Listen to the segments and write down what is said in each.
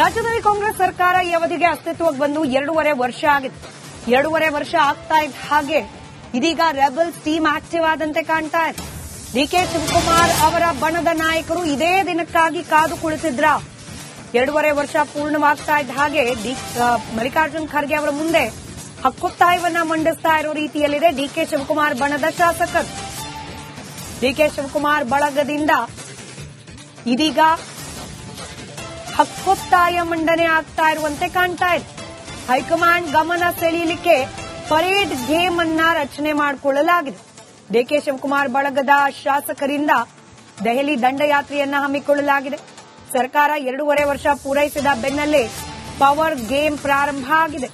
ರಾಜ್ಯದಲ್ಲಿ ಕಾಂಗ್ರೆಸ್ ಸರ್ಕಾರ ಈ ಅವಧಿಗೆ ಅಸ್ತಿತ್ವಕ್ಕೆ ಬಂದು ಎರಡೂವರೆ ವರ್ಷ ಆಗಿದೆ. ಎರಡೂವರೆ ವರ್ಷ ಆಗ್ತಾ ಇದ್ದ ಹಾಗೆ ಇದೀಗ ರೆಬಲ್ ಟೀಮ್ ಆಕ್ಟಿವ್ ಆದಂತೆ ಕಾಣ್ತಾ ಇದೆ. ಡಿಕೆ ಶಿವಕುಮಾರ್ ಅವರ ಬಣದ ನಾಯಕರು ಇದೇ ದಿನಕ್ಕಾಗಿ ಕಾದು ಕುಳಿತಿದ್ರ. ಎರಡೂವರೆ ವರ್ಷ ಪೂರ್ಣವಾಗ್ತಾ ಇದ್ದ ಹಾಗೆ ಡಿ ಮಲ್ಲಿಕಾರ್ಜುನ್ ಖರ್ಗೆ ಅವರ ಮುಂದೆ ಹಕ್ಕೊತ್ತಾಯವನ್ನ ಮಂಡಿಸ್ತಾ ಇರೋ ರೀತಿಯಲ್ಲಿದೆ ಡಿಕೆ ಶಿವಕುಮಾರ್ ಬಣದ ಶಾಸಕರು. ಡಿಕೆ ಶಿವಕುಮಾರ್ ಬಳಗದಿಂದ ಇದೀಗ ಹಕ್ಕೊತ್ತಾಯ ಮಂಡನೆ ಆಗ್ತಾ ಇರುವಂತೆ ಕಾಣ್ತಾ ಇದೆ. ಹೈಕಮಾಂಡ್ ಗಮನ ಸೆಳೆಯಲಿಕ್ಕೆ ಪರೇಡ್ ಗೇಮ್ ಅನ್ನ ರಚನೆ ಮಾಡಿಕೊಳ್ಳಲಾಗಿದೆ. ಡಿಕೆ ಶಿವಕುಮಾರ್ ಬಳಗದ ಶಾಸಕರಿಂದ ದೆಹಲಿ ದಂಡಯಾತ್ರೆಯನ್ನ ಹಮ್ಮಿಕೊಳ್ಳಲಾಗಿದೆ. ಸರ್ಕಾರ ಎರಡೂವರೆ ವರ್ಷ ಪೂರೈಸಿದ ಬೆನ್ನಲ್ಲೇ ಪವರ್ ಗೇಮ್ ಪ್ರಾರಂಭ ಆಗಿದೆ.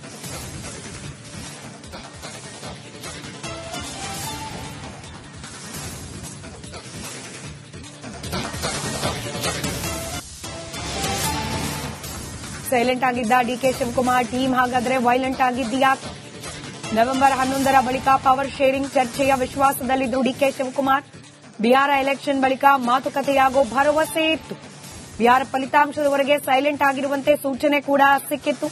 ಸೈಲೆಂಟ್ ಆಗಿದ್ದ ಡಿಕೆ ಶಿವಕುಮಾರ್ ಟೀಮ್ ಹಾಗಾದ್ರೆ ವೈಲೆಂಟ್ ಆಗಿದ್ದೀಯಾ? ನವೆಂಬರ್ ಹನ್ನೊಂದರ ಬಳಿಕ ಪವರ್ ಶೇರಿಂಗ್ ಚರ್ಚೆಯ ವಿಶ್ವಾಸದಲ್ಲಿದ್ದು D K Shivakumar. Bihar election ಬಳಿಕ ಮಾತುಕತೆಯಾಗೋ ಭರವಸೆ ಇತ್ತು. ಬಿಹಾರ ಫಲಿತಾಂಶದವರೆಗೆ ಸೈಲೆಂಟ್ ಆಗಿರುವಂತೆ ಸೂಚನೆ ಕೂಡ ಸಿಕ್ಕಿತ್ತು.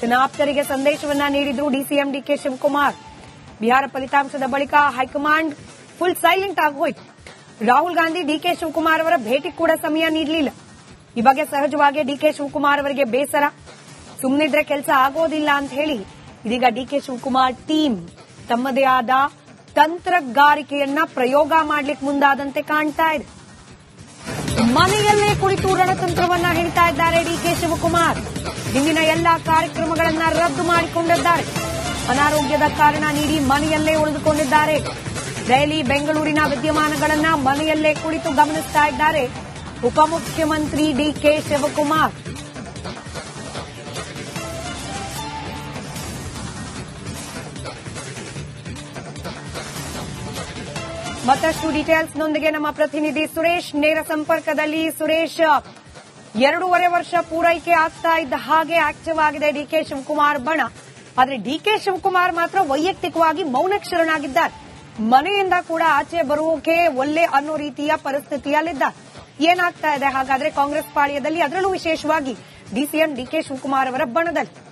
ಚುನಾಪ್ತರಿಗೆ ಸಂದೇಶವನ್ನ ನೀಡಿದ್ರು ಡಿಸಿಎಂ ಡಿಕೆ ಶಿವಕುಮಾರ್. ಬಿಹಾರ ಫಲಿತಾಂಶದ ಬಳಿಕ ಹೈಕಮಾಂಡ್ ಫುಲ್ ಸೈಲೆಂಟ್ ಆಗೋಯ್ತು ರಾಹುಲ್ ಗಾಂಧಿ ಡಿಕೆ ಶಿವಕುಮಾರ್ ಅವರ ಭೇಟಿ ಕೂಡ ಸಮಯ ನೀಡಲಿಲ್ಲ. ಈ ಬಗ್ಗೆ ಸಹಜವಾಗಿ ಡಿಕೆ ಶಿವಕುಮಾರ್ ಅವರಿಗೆ ಬೇಸರ. ಸುಮ್ಮನಿದ್ರೆ ಕೆಲಸ ಆಗೋದಿಲ್ಲ ಅಂತ ಹೇಳಿ ಇದೀಗ ಡಿಕೆ ಶಿವಕುಮಾರ್ ಟೀಮ್ ತಮ್ಮದೇ ಆದ ತಂತ್ರಗಾರಿಕೆಯನ್ನ ಪ್ರಯೋಗ ಮಾಡ್ಲಿಕ್ಕೆ ಮುಂದಾದಂತೆ ಕಾಣ್ತಾ ಇದೆ. ಮನೆಯಲ್ಲೇ ಕುಳಿತು ರಣತಂತ್ರವನ್ನ ಹೇಳ್ತಾ ಇದ್ದಾರೆ ಡಿಕೆ ಶಿವಕುಮಾರ್. ಇಂದಿನ ಎಲ್ಲಾ ಕಾರ್ಯಕ್ರಮಗಳನ್ನ ರದ್ದು ಮಾಡಿಕೊಂಡಿದ್ದಾರೆ. ಅನಾರೋಗ್ಯದ ಕಾರಣ ನೀಡಿ ಮನೆಯಲ್ಲೇ ಉಳಿದುಕೊಂಡಿದ್ದಾರೆ. ದೆಹಲಿ, ಬೆಂಗಳೂರಿನ ವಿದ್ಯಮಾನಗಳನ್ನ ಮನೆಯಲ್ಲೇ ಕುಳಿತು ಗಮನಿಸ್ತಾ ಇದ್ದಾರೆ. ಉಪಮುಖ್ಯಮಂತ್ರಿ ಡಿಕೆ ಶಿವಕುಮಾರ್. ಮತ್ತಷ್ಟು ಡೀಟೇಲ್ಸ್ನೊಂದಿಗೆ ನಮ್ಮ ಪ್ರತಿನಿಧಿ ಸುರೇಶ್. ನೇರ ಸಂಪರ್ಕದಲ್ಲಿ ಸುರೇಶ್, ಎರಡೂವರೆ ವರ್ಷ ಪೂರೈಕೆ ಆಗ್ತಾ ಇದ್ದ ಹಾಗೆ ಆಕ್ಟಿವ್ ಆಗಿದೆ ಡಿಕೆ ಶಿವಕುಮಾರ್ ಬಣ. ಆದರೆ ಡಿಕೆ ಶಿವಕುಮಾರ್ ಮಾತ್ರ ವೈಯಕ್ತಿಕವಾಗಿ ಮೌನಕ್ಷರನಾಗಿದ್ದಾರೆ. ಮನೆಯಿಂದ ಕೂಡ ಆಚೆ ಬರುವಕ್ಕೆ ಒಲ್ಲೆ ಅನ್ನೋ ರೀತಿಯ ಪರಿಸ್ಥಿತಿಯಲ್ಲಿದ್ದಾರೆ. ಏನಾಗ್ತಾ ಇದೆ? ಹಾಗಾದ್ರೆ ಕಾಂಗ್ರೆಸ್ ಪಾಳ್ಯದಲ್ಲಿ ಅದರಲ್ಲೂ ವಿಶೇಷವಾಗಿ ಡಿಸಿಎಂ ಡಿಕೆ ಶಿವಕುಮಾರ್ ಅವರ ಬಣದಲ್ಲಿ.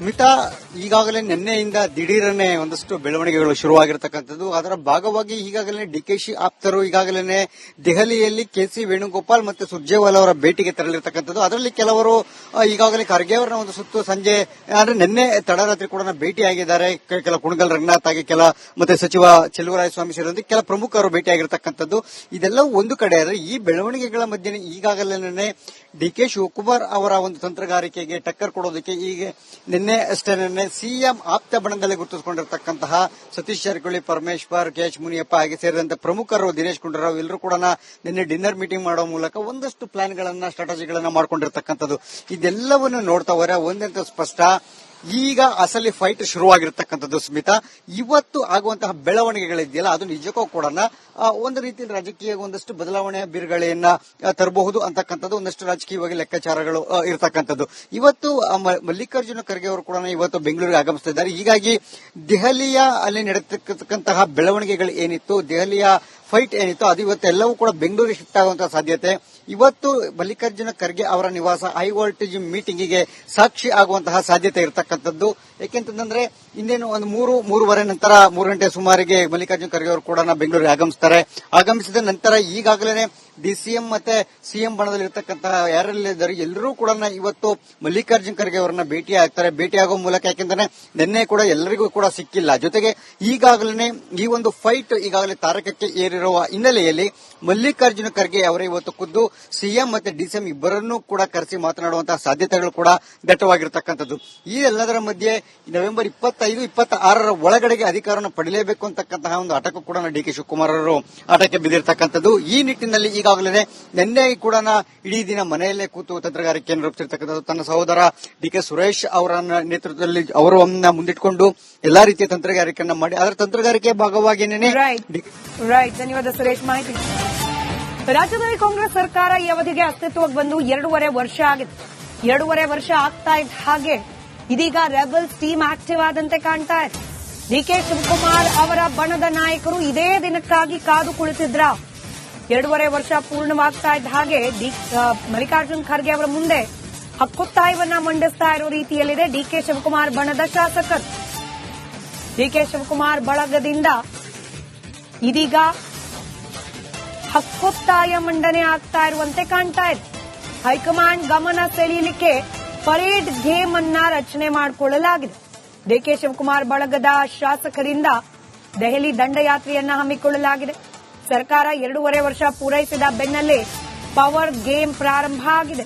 ಸ್ಮಿತಾ, ಈಗಾಗಲೇ ನಿನ್ನೆಯಿಂದ ದಿಢೀರನೆ ಒಂದಷ್ಟು ಬೆಳವಣಿಗೆಗಳು ಶುರುವಾಗಿರತಕ್ಕಂಥದ್ದು. ಅದರ ಭಾಗವಾಗಿ ಈಗಾಗಲೇ ಡಿಕೆಶಿ ಆಪ್ತರು ಈಗಾಗಲೇ ದೆಹಲಿಯಲ್ಲಿ ಕೆಸಿ ವೇಣುಗೋಪಾಲ್ ಮತ್ತು ಸುರ್ಜೇವಾಲ್ ಅವರ ಭೇಟಿಗೆ ತೆರಳಿರ್ತಕ್ಕಂಥದ್ದು. ಅದರಲ್ಲಿ ಕೆಲವರು ಈಗಾಗಲೇ ಖರ್ಗೆ ಅವರನ್ನ ಒಂದು ಸುತ್ತು ಸಂಜೆ ಅಂದ್ರೆ ನಿನ್ನೆ ತಡರಾತ್ರಿ ಕೂಡ ಭೇಟಿಯಾಗಿದ್ದಾರೆ. ಕೆ- ಕೆಲ ಕುಣಗಲ್ ರಂಗನಾಥ್ ಆಗಿ ಕೆಲ, ಮತ್ತೆ ಸಚಿವ ಸ್ವಾಮಿ ಸೇರಿದಂತೆ ಕೆಲ ಪ್ರಮುಖರು ಭೇಟಿಯಾಗಿರ್ತಕ್ಕಂಥದ್ದು. ಇದೆಲ್ಲವೂ ಒಂದು ಕಡೆ ಆದರೆ ಈ ಬೆಳವಣಿಗೆಗಳ ಮಧ್ಯೆ ಈಗಾಗಲೇ ಡಿಕೆ ಶಿವಕುಮಾರ್ ಅವರ ಒಂದು ತಂತ್ರಗಾರಿಕೆಗೆ ಟಕ್ಕರ್ ಕೊಡೋದಕ್ಕೆ ಈಗ ನಿನ್ನೆ ಅಷ್ಟೇ, ನಿನ್ನೆ ಸಿಎಂ ಆಪ್ತ ಬಣದಲ್ಲಿ ಗುರುತಿಸಿಕೊಂಡಿರತಕ್ಕಂತಹ ಸತೀಶ್ ಜಾರಕಿಹೊಳಿ, ಪರಮೇಶ್ವರ್, ಕೆ ಎಚ್ ಮುನಿಯಪ್ಪ ಹಾಗೆ ಸೇರಿದಂತೆ ಪ್ರಮುಖರು ದಿನೇಶ್ ಗುಂಡೂರಾವ್ ಎಲ್ಲರೂ ಕೂಡ ನಿನ್ನೆ ಡಿನ್ನರ್ ಮೀಟಿಂಗ್ ಮಾಡೋ ಮೂಲಕ ಒಂದಷ್ಟು ಪ್ಲಾನ್ಗಳನ್ನ, ಸ್ಟ್ರಾಟಜಿಗಳನ್ನ ಮಾಡ್ಕೊಂಡಿರ್ತಕ್ಕಂಥದ್ದು. ಇದೆಲ್ಲವನ್ನು ನೋಡ್ತಾ ಹೋದ್ರೆ ಒಂದಂತ ಸ್ಪಷ್ಟ. ಈಗ ಅಸಲಿ ಫೈಟ್ ಶುರುವಾಗಿರ್ತಕ್ಕಂಥದ್ದು ಸ್ಮಿತಾ. ಇವತ್ತು ಆಗುವಂತಹ ಬೆಳವಣಿಗೆಗಳಿದೆಯಲ್ಲ, ಅದು ನಿಜಕ್ಕೂ ಕೂಡ ಒಂದು ರೀತಿಯಲ್ಲಿ ರಾಜಕೀಯ ಒಂದಷ್ಟು ಬದಲಾವಣೆಯ ಬಿರುಗಳೆಯನ್ನ ತರಬಹುದು ಅಂತಕ್ಕಂಥದ್ದು ಒಂದಷ್ಟು ರಾಜಕೀಯವಾಗಿ ಲೆಕ್ಕಾಚಾರಗಳು ಇರತಕ್ಕಂಥದ್ದು. ಇವತ್ತು ಮಲ್ಲಿಕಾರ್ಜುನ ಖರ್ಗೆ ಅವರು ಕೂಡ ಇವತ್ತು ಬೆಂಗಳೂರಿಗೆ ಆಗಮಿಸುತ್ತಿದ್ದಾರೆ ಹೀಗಾಗಿ ದೆಹಲಿಯ ಅಲ್ಲಿ ನಡೆತಕ್ಕಂತಹ ಬೆಳವಣಿಗೆಗಳು ಏನಿತ್ತು, ದೆಹಲಿಯ ಫೈಟ್ ಏನಿತ್ತು, ಅದು ಇವತ್ತೆಲ್ಲವೂ ಕೂಡ ಬೆಂಗಳೂರಿಗೆ ಶಿಫ್ಟ್ ಆಗುವಂತಹ ಸಾಧ್ಯತೆ. ಇವತ್ತು ಮಲ್ಲಿಕಾರ್ಜುನ ಖರ್ಗೆ ಅವರ ನಿವಾಸ ಹೈ ವೋಲ್ಟೇಜ್ ಮೀಟಿಂಗಿಗೆ ಸಾಕ್ಷಿ ಆಗುವಂತಹ ಸಾಧ್ಯತೆ ಇರತಕ್ಕಂಥದ್ದು. ಏಕೆಂತಂದ್ರೆ ಇನ್ನೇನು ಒಂದು ಮೂರು, ಮೂರುವರೆ ನಂತರ, ಮೂರು ಗಂಟೆ ಸುಮಾರಿಗೆ ಮಲ್ಲಿಕಾರ್ಜುನ ಖರ್ಗೆ ಅವರು ಕೂಡ ಬೆಂಗಳೂರಿಗೆ ಆಗಮಿಸ್ತಾರೆ. ಆಗಮಿಸಿದ ನಂತರ ಈಗಾಗಲೇ ಡಿಸಿಎಂ ಮತ್ತೆ ಸಿಎಂ ಬಣದಲ್ಲಿರ್ತಕ್ಕಂತಹ ಯಾರೆಲ್ಲಿದ್ದಾರೆ ಎಲ್ಲರೂ ಕೂಡ ಇವತ್ತು ಮಲ್ಲಿಕಾರ್ಜುನ ಖರ್ಗೆ ಅವರನ್ನ ಭೇಟಿ ಆಗ್ತಾರೆ. ಭೇಟಿ ಆಗೋ ಮೂಲಕ ಯಾಕೆಂದ್ರೆ ನಿನ್ನೆ ಕೂಡ ಎಲ್ಲರಿಗೂ ಕೂಡ ಸಿಕ್ಕಿಲ್ಲ. ಜೊತೆಗೆ ಈಗಾಗಲೇ ಈ ಒಂದು ಫೈಟ್ ಈಗಾಗಲೇ ತಾರಕಕ್ಕೆ ಏರಿರುವ ಹಿನ್ನೆಲೆಯಲ್ಲಿ ಮಲ್ಲಿಕಾರ್ಜುನ ಖರ್ಗೆ ಅವರೇ ಇವತ್ತು ಖುದ್ದು ಸಿಎಂ ಮತ್ತೆ ಡಿಸಿಎಂ ಇಬ್ಬರನ್ನೂ ಕೂಡ ಕರೆಸಿ ಮಾತನಾಡುವಂತಹ ಸಾಧ್ಯತೆಗಳು ಕೂಡ ದಟ್ಟವಾಗಿರತಕ್ಕಂಥದ್ದು ಈ ಎಲ್ಲದರ ಮಧ್ಯೆ ನವೆಂಬರ್ ಇಪ್ಪತ್ತೈದು ಇಪ್ಪತ್ತ ಆರರ ಒಳಗಡೆಗೆ ಅಧಿಕಾರವನ್ನು ಪಡೆಯಲೇಬೇಕು ಅಂತಕ್ಕಂತಹ ಒಂದು ಆಟಕ್ಕೂ ಕೂಡ ಡಿ ಕೆ ಶಿವಕುಮಾರ್ ಅವರು ಆಟಕ್ಕೆ ಬಿದ್ದಿರತಕ್ಕಂಥದ್ದು. ಈ ನಿಟ್ಟಿನಲ್ಲಿ ಈಗಾಗಲೇ ನಿನ್ನೆ ಕೂಡ ಇಡೀ ದಿನ ಮನೆಯಲ್ಲೇ ಕೂತು ತಂತ್ರಗಾರಿಕೆಯನ್ನು ರೂಪಿಸಿರ್ತಕ್ಕಂಥದ್ದು ತನ್ನ ಸಹೋದರ ಡಿ ಕೆ ಸುರೇಶ್ ಅವರ ನೇತೃತ್ವದಲ್ಲಿ ಅವರನ್ನ ಮುಂದಿಟ್ಕೊಂಡು ಎಲ್ಲಾ ರೀತಿಯ ತಂತ್ರಗಾರಿಕೆಯನ್ನ ಮಾಡಿ. ಅದರ ತಂತ್ರಗಾರಿಕೆ ಭಾಗವಾಗಿನೇ ರೈಟ್ ರೈಟ್ ಧನ್ಯವಾದ ಸುರೇಶ್ ಮಾಹಿತಿ. ರಾಜ್ಯದಲ್ಲಿ ಕಾಂಗ್ರೆಸ್ ಸರ್ಕಾರ ಈ ಅವಧಿಗೆ ಅಸ್ತಿತ್ವಕ್ಕೆ ಬಂದು ಎರಡೂವರೆ ವರ್ಷ ಆಗಿದೆ. ಎರಡೂವರೆ ವರ್ಷ ಆಗ್ತಾ ಇದ್ದ ಹಾಗೆ ಇದೀಗ ರೆಬಲ್ಸ್ ಟೀಮ್ ಆಕ್ಟಿವ್ ಆದಂತೆ ಕಾಣ್ತಾ ಇದೆ. ಡಿ ಕೆ ಶಿವಕುಮಾರ್ ಅವರ ಬಣದ ನಾಯಕರು ಇದೇ ದಿನಕ್ಕಾಗಿ ಕಾದು ಕುಳಿತಿದ್ರ. ಎರಡೂವರೆ ವರ್ಷ ಪೂರ್ಣವಾಗ್ತಾ ಇದ್ದ ಹಾಗೆ ಮಲ್ಲಿಕಾರ್ಜುನ್ ಖರ್ಗೆ ಅವರ ಮುಂದೆ ಹಕ್ಕೊತ್ತಾಯವನ್ನ ಮಂಡಿಸ್ತಾ ಇರೋ ರೀತಿಯಲ್ಲಿದೆ ಡಿಕೆ ಶಿವಕುಮಾರ್ ಬಣದ ಶಾಸಕರು. ಡಿಕೆ ಶಿವಕುಮಾರ್ ಬಳಗದಿಂದ ಇದೀಗ ಹಕ್ಕೊತ್ತಾಯ ಮಂಡನೆ ಆಗ್ತಾ ಇರುವಂತೆ ಕಾಣ್ತಾ ಇದೆ. ಹೈಕಮಾಂಡ್ ಗಮನ ಸೆಳೆಯಲಿಕ್ಕೆ ಪರೇಡ್ ಗೇಮ್ ಅನ್ನ ರಚನೆ ಮಾಡಿಕೊಳ್ಳಲಾಗಿದೆ. ಡಿಕೆ ಶಿವಕುಮಾರ್ ಬಳಗದ ಶಾಸಕರಿಂದ ದೆಹಲಿ ದಂಡಯಾತ್ರೆಯನ್ನ ಹಮ್ಮಿಕೊಳ್ಳಲಾಗಿದೆ. ಸರ್ಕಾರ ಎರಡೂವರೆ ವರ್ಷ ಪೂರೈಸಿದ ಬೆನ್ನಲ್ಲೇ ಪವರ್ ಗೇಮ್ ಪ್ರಾರಂಭ ಆಗಿದೆ.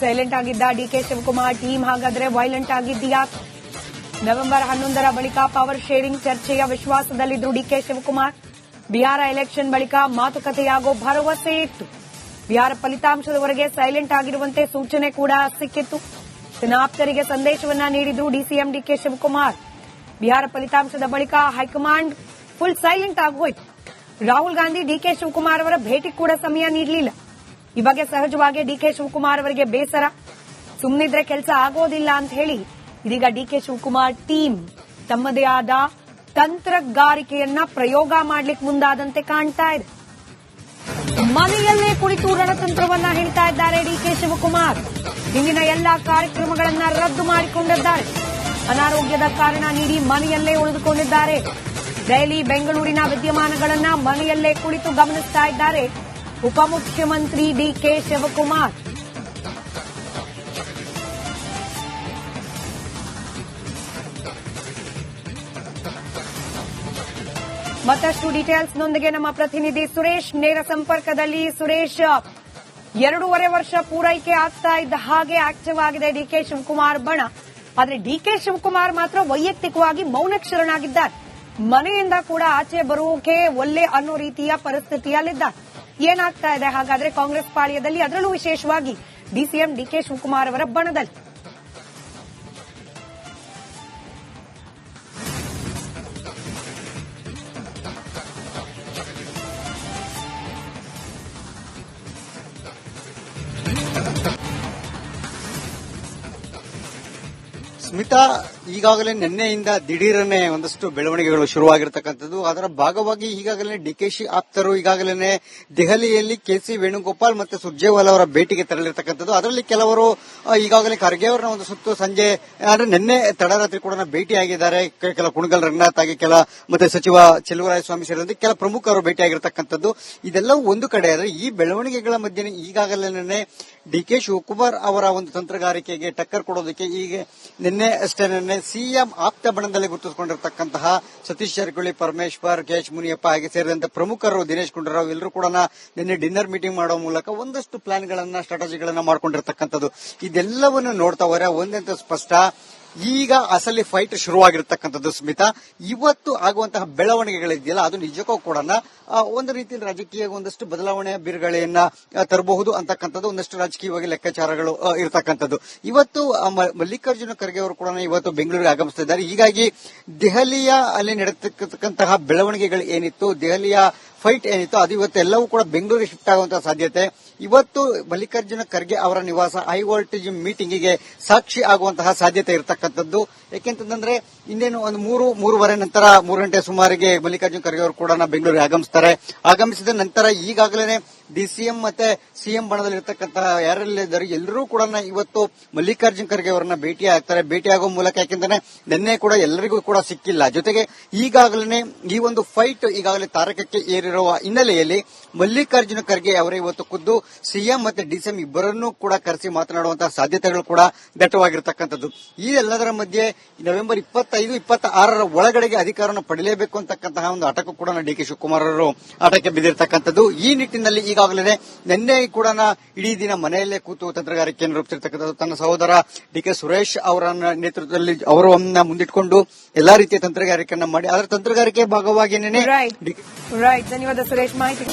ಸೈಲೆಂಟ್ ಆಗಿದ್ದ ಡಿಕೆ ಶಿವಕುಮಾರ್ ಟೀಮ್ ಹಾಗಾದ್ರೆ ವೈಲೆಂಟ್ ಆಗಿದ್ದೀಯಾ? ನವೆಂಬರ್ ಹನ್ನೊಂದರ ಬಳಿಕ ಪವರ್ ಶೇರಿಂಗ್ ಚರ್ಚೆಯ ವಿಶ್ವಾಸದಲ್ಲಿದ್ದರು D K Shivakumar. Bihar election ಬಳಿಕ ಮಾತುಕತೆಯಾಗೋ ಭರವಸೆ ಇತ್ತು. ಬಿಹಾರ ಫಲಿತಾಂಶದವರೆಗೆ ಸೈಲೆಂಟ್ ಆಗಿರುವಂತೆ ಸೂಚನೆ ಕೂಡ ಸಿಕ್ಕಿತ್ತು. ಚುನಾಪ್ತರಿಗೆ ಸಂದೇಶವನ್ನ ನೀಡಿದ್ರು ಡಿಸಿಎಂ ಡಿಕೆ ಶಿವಕುಮಾರ್. ಬಿಹಾರ ಫಲಿತಾಂಶದ ಬಳಿಕ ಹೈಕಮಾಂಡ್ ಫುಲ್ ಸೈಲೆಂಟ್ ಆಗೋಯ್ತು. ರಾಹುಲ್ ಗಾಂಧಿ ಡಿಕೆ ಶಿವಕುಮಾರ್ ಅವರ ಭೇಟಿ ಕೂಡ ಸಮಯ ನೀಡಲಿಲ್ಲ. ಈ ಬಗ್ಗೆ ಸಹಜವಾಗಿ ಡಿಕೆ ಶಿವಕುಮಾರ್ ಅವರಿಗೆ ಬೇಸರ. ಸುಮ್ಮನಿದ್ರೆ ಕೆಲಸ ಆಗೋದಿಲ್ಲ ಅಂತ ಹೇಳಿ ಇದೀಗ ಡಿಕೆ ಶಿವಕುಮಾರ್ ಟೀಮ್ ತಮ್ಮದೇ ಆದ ತಂತ್ರಗಾರಿಕೆಯನ್ನ ಪ್ರಯೋಗ ಮಾಡಲಿಕ್ಕೆ ಮುಂದಾದಂತೆ ಕಾಣ್ತಾ ಇದೆ. ಮನೆಯಲ್ಲೇ ಕುಳಿತು ರಣತಂತ್ರವನ್ನ ಹೇಳ್ತಾ ಇದ್ದಾರೆ ಡಿಕೆ ಶಿವಕುಮಾರ್. ಇಂದಿನ ಎಲ್ಲಾ ಕಾರ್ಯಕ್ರಮಗಳನ್ನ ರದ್ದು ಮಾಡಿಕೊಂಡಿದ್ದಾರೆ. ಅನಾರೋಗ್ಯದ ಕಾರಣ ನೀಡಿ ಮನೆಯಲ್ಲೇ ಉಳಿದುಕೊಂಡಿದ್ದಾರೆ. ದೆಹಲಿ, ಬೆಂಗಳೂರಿನ ವಿದ್ಯಮಾನಗಳನ್ನ ಮನೆಯಲ್ಲೇ ಕುಳಿತು ಗಮನಿಸ್ತಾ ಇದ್ದಾರೆ ಉಪಮುಖ್ಯಮಂತ್ರಿ ಡಿಕೆ ಶಿವಕುಮಾರ್. ಮತ್ತಷ್ಟು ಡೀಟೇಲ್ಸ್ನೊಂದಿಗೆ ನಮ್ಮ ಪ್ರತಿನಿಧಿ ಸುರೇಶ್. ನೇರ ಸಂಪರ್ಕದಲ್ಲಿ ಸುರೇಶ್, ಎರಡೂವರೆ ವರ್ಷ ಪೂರೈಕೆ ಆಗ್ತಾ ಇದ್ದ ಹಾಗೆ ಆಕ್ಟಿವ್ ಆಗಿದೆ ಡಿಕೆ ಶಿವಕುಮಾರ್ ಬಣ. ಆದ್ರೆ ಡಿಕೆ ಶಿವಕುಮಾರ್ ಮಾತ್ರ ವೈಯಕ್ತಿಕವಾಗಿ ಮೌನಕ್ಷರನಾಗಿದ್ದಾರೆ. ಮನೆಯಿಂದ ಕೂಡ ಆಚೆ ಬರೋಕೆ ಒಲ್ಲೆ ಅನ್ನೋ ರೀತಿಯ ಪರಿಸ್ಥಿತಿಯಲ್ಲಿದ್ದ ಏನಾಗ್ತಾ ಇದೆ? ಹಾಗಾದ್ರೆ ಕಾಂಗ್ರೆಸ್ ಪಾಳ್ಯದಲ್ಲಿ ಅದರಲ್ಲೂ ವಿಶೇಷವಾಗಿ ಡಿಸಿಎಂ ಡಿಕೆ ಶಿವಕುಮಾರ್ ಅವರ ಬಣದಲ್ಲಿ. ಸ್ಮಿತಾ ಈಗಾಗಲೇ ನಿನ್ನೆಯಿಂದ ದಿಢೀರನೆ ಒಂದಷ್ಟು ಬೆಳವಣಿಗೆಗಳು ಶುರುವಾಗಿರತಕ್ಕಂಥದ್ದು. ಅದರ ಭಾಗವಾಗಿ ಈಗಾಗಲೇ ಡಿಕೆಶಿ ಆಪ್ತರು ಈಗಾಗಲೇ ದೆಹಲಿಯಲ್ಲಿ ಕೆಸಿ ವೇಣುಗೋಪಾಲ್ ಮತ್ತು ಸುರ್ಜೇವಾಲ್ ಅವರ ಭೇಟಿಗೆ ತೆರಳಿರ್ತಕ್ಕಂಥದ್ದು. ಅದರಲ್ಲಿ ಕೆಲವರು ಈಗಾಗಲೇ ಖರ್ಗೆ ಅವರನ್ನ ಒಂದು ಸುತ್ತು ಸಂಜೆ, ಅಂದ್ರೆ ನಿನ್ನೆ ತಡರಾತ್ರಿ ಕೂಡ ಭೇಟಿಯಾಗಿದ್ದಾರೆ. ಕೆಲ ಕುಣಗಲ್ ರಂಗನಾಥ್ ಆಗಿ ಕೆಲ, ಮತ್ತೆ ಸಚಿವ ಸ್ವಾಮಿ ಸೇರಿದಂತೆ ಕೆಲ ಪ್ರಮುಖರು ಭೇಟಿಯಾಗಿರ್ತಕ್ಕಂಥದ್ದು. ಇದೆಲ್ಲವೂ ಒಂದು ಕಡೆ. ಆದರೆ ಈ ಬೆಳವಣಿಗೆಗಳ ಮಧ್ಯೆ ಈಗಾಗಲೇ ಡಿ ಕೆ ಶಿವಕುಮಾರ್ ಅವರ ಒಂದು ತಂತ್ರಗಾರಿಕೆಗೆ ಟಕ್ಕರ್ ಕೊಡೋದಕ್ಕೆ ಈಗ ನಿನ್ನೆ ಅಷ್ಟೇ ನಿನ್ನೆ ಸಿಎಂ ಆಪ್ತ ಬಣದಲ್ಲಿ ಗುರುತಿಸಿಕೊಂಡಿರತಕ್ಕಂತಹ ಸತೀಶ್ ಜಾರಕಿಹೊಳಿ ಪರಮೇಶ್ವರ್, ಕೆ ಎಚ್ ಮುನಿಯಪ್ಪ ಹಾಗೆ ಸೇರಿದಂತೆ ಪ್ರಮುಖರು ದಿನೇಶ್ ಗುಂಡೂರಾವ್ ಎಲ್ಲರೂ ಕೂಡ ನಿನ್ನೆ ಡಿನ್ನರ್ ಮೀಟಿಂಗ್ ಮಾಡೋ ಮೂಲಕ ಒಂದಷ್ಟು ಪ್ಲಾನ್ಗಳನ್ನ, ಸ್ಟ್ರಾಟಜಿಗಳನ್ನ ಮಾಡ್ಕೊಂಡಿರ್ತಕ್ಕಂಥದ್ದು. ಇದೆಲ್ಲವನ್ನು ನೋಡ್ತಾ ಹೋರೆ ಒಂದಂತ ಸ್ಪಷ್ಟ. ಈಗ ಅಸಲಿ ಫೈಟ್ ಶುರುವಾಗಿರ್ತಕ್ಕಂಥದ್ದು ಸ್ಮಿತಾ. ಇವತ್ತು ಆಗುವಂತಹ ಬೆಳವಣಿಗೆಗಳಿದೆಯಲ್ಲ, ಅದು ನಿಜಕ್ಕೂ ಕೂಡ ಒಂದು ರೀತಿಯಲ್ಲಿ ರಾಜಕೀಯ ಒಂದಷ್ಟು ಬದಲಾವಣೆಯ ಬಿರುಗಳೆಯನ್ನ ತರಬಹುದು ಅಂತಕ್ಕಂಥದ್ದು ಒಂದಷ್ಟು ರಾಜಕೀಯವಾಗಿ ಲೆಕ್ಕಾಚಾರಗಳು ಇರತಕ್ಕಂಥದ್ದು. ಇವತ್ತು ಮಲ್ಲಿಕಾರ್ಜುನ ಖರ್ಗೆ ಅವರು ಕೂಡ ಇವತ್ತು ಬೆಂಗಳೂರಿಗೆ ಆಗಮಿಸುತ್ತಿದ್ದಾರೆ ಹೀಗಾಗಿ, ದೆಹಲಿಯ ಅಲ್ಲಿ ನಡೆತಕ್ಕಂತಹ ಬೆಳವಣಿಗೆಗಳು ಏನಿತ್ತು, ದೆಹಲಿಯ ಫೈಟ್ ಏನಿತ್ತು, ಅದು ಇವತ್ತು ಎಲ್ಲವೂ ಕೂಡ ಬೆಂಗಳೂರಿಗೆ ಶಿಫ್ಟ್ ಆಗುವಂತಹ ಸಾಧ್ಯತೆ. ಇವತ್ತು, ಮಲ್ಲಿಕಾರ್ಜುನ ಖರ್ಗೆ ಅವರ ನಿವಾಸ ಹೈ ವೋಲ್ಟೇಜ್ ಮೀಟಿಂಗಿಗೆ ಸಾಕ್ಷಿ ಆಗುವಂತಹ ಸಾಧ್ಯತೆ ಇರತಕ್ಕಂಥದ್ದು. ಯಾಕೆಂತಂದ್ರೆ ಇನ್ನೇನು ಒಂದು ಮೂರು, ಮೂರುವರೆ ನಂತರ ಮೂರು ಗಂಟೆ ಸುಮಾರಿಗೆ ಮಲ್ಲಿಕಾರ್ಜುನ ಖರ್ಗೆ ಅವರು ಕೂಡ ಬೆಂಗಳೂರಿಗೆ ಆಗಮಿಸ್ತಾರೆ. ಆಗಮಿಸಿದ ನಂತರ ಈಗಾಗಲೇ ಡಿಸಿಎಂ ಮತ್ತೆ ಸಿಎಂ ಬಣದಲ್ಲಿರ್ತಕ್ಕಂತಹ ಯಾರೆಲ್ಲಿದ್ದಾರೆ ಎಲ್ಲರೂ ಕೂಡ ಇವತ್ತು ಮಲ್ಲಿಕಾರ್ಜುನ ಖರ್ಗೆ ಅವರನ್ನ ಭೇಟಿ ಆಗ್ತಾರೆ. ಭೇಟಿ ಆಗೋ ಮೂಲಕ ಯಾಕೆಂದ್ರೆ ನಿನ್ನೆ ಕೂಡ ಎಲ್ಲರಿಗೂ ಕೂಡ ಸಿಕ್ಕಿಲ್ಲ. ಜೊತೆಗೆ ಈಗಾಗಲೇ ಈ ಒಂದು ಫೈಟ್ ಈಗಾಗಲೇ ತಾರಕಕ್ಕೆ ಏರಿರುವ ಹಿನ್ನೆಲೆಯಲ್ಲಿ ಮಲ್ಲಿಕಾರ್ಜುನ ಖರ್ಗೆ ಅವರೇ ಇವತ್ತು ಖುದ್ದು ಸಿಎಂ ಮತ್ತೆ ಡಿಸಿಎಂ ಇಬ್ಬರನ್ನೂ ಕೂಡ ಕರೆಸಿ ಮಾತನಾಡುವಂತಹ ಸಾಧ್ಯತೆಗಳು ಕೂಡ ದಟ್ಟವಾಗಿರತಕ್ಕಂಥದ್ದು ಈ ಎಲ್ಲದರ ಮಧ್ಯೆ ನವೆಂಬರ್ ಇಪ್ಪತ್ತೈದು ಇಪ್ಪತ್ತ ಆರರ ಒಳಗಡೆಗೆ ಅಧಿಕಾರವನ್ನು ಪಡೆಯಲೇಬೇಕು ಅಂತಕ್ಕಂತಹ ಒಂದು ಆಟಕ್ಕೂ ಕೂಡ ಡಿ ಕೆ ಶಿವಕುಮಾರ್ ಅವರು ಆಟಕ್ಕೆ ಬಿದ್ದಿರತಕ್ಕಂಥದ್ದು. ಈ ನಿಟ್ಟಿನಲ್ಲಿ ಈಗಾಗಲೇ ನಿನ್ನೆ ಕೂಡ ಇಡೀ ದಿನ ಮನೆಯಲ್ಲೇ ಕೂತು ತಂತ್ರಗಾರಿಕೆಯನ್ನು ರೂಪಿಸಿರ್ತಕ್ಕಂಥದ್ದು. ತನ್ನ ಸಹೋದರ ಡಿ ಕೆ ಸುರೇಶ್ ಅವರ ನೇತೃತ್ವದಲ್ಲಿ ಅವರನ್ನ ಮುಂದಿಟ್ಕೊಂಡು ಎಲ್ಲಾ ರೀತಿಯ ತಂತ್ರಗಾರಿಕೆಯನ್ನ ಮಾಡಿ. ಅದರ ತಂತ್ರಗಾರಿಕೆ ಭಾಗವಾಗಿ ರೈಟ್ ರೈಟ್ ಧನ್ಯವಾದ ಸುರೇಶ್. ಮಾಹಿತಿ